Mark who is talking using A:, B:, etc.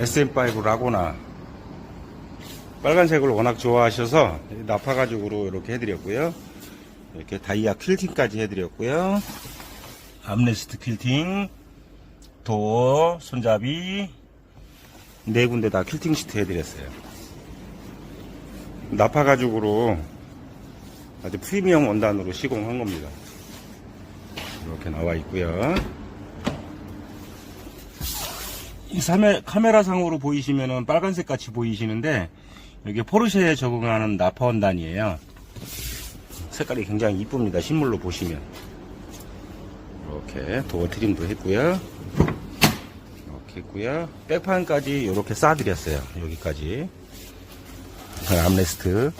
A: SM5 라고나 빨간색을 워낙 좋아하셔서 나파 가죽으로 이렇게 해드렸고요. 이렇게 다이아 퀼팅까지 해드렸고요. 암레스트 퀼팅, 도어, 손잡이 네 군데 다 퀼팅 시트 해드렸어요. 나파 가죽으로 아주 프리미엄 원단으로 시공한 겁니다. 이렇게 나와 있고요. 이 사메- 카메라 상으로 보이시면은 빨간색 같이 보이시는데 여기 포르쉐에 적응하는 나파 원단이에요. 색깔이 굉장히 이쁩니다. 실물로 보시면 이렇게 도어 트림도 했고요. 이렇게 했고요. 백판까지 이렇게 싸드렸어요. 여기까지 암레스트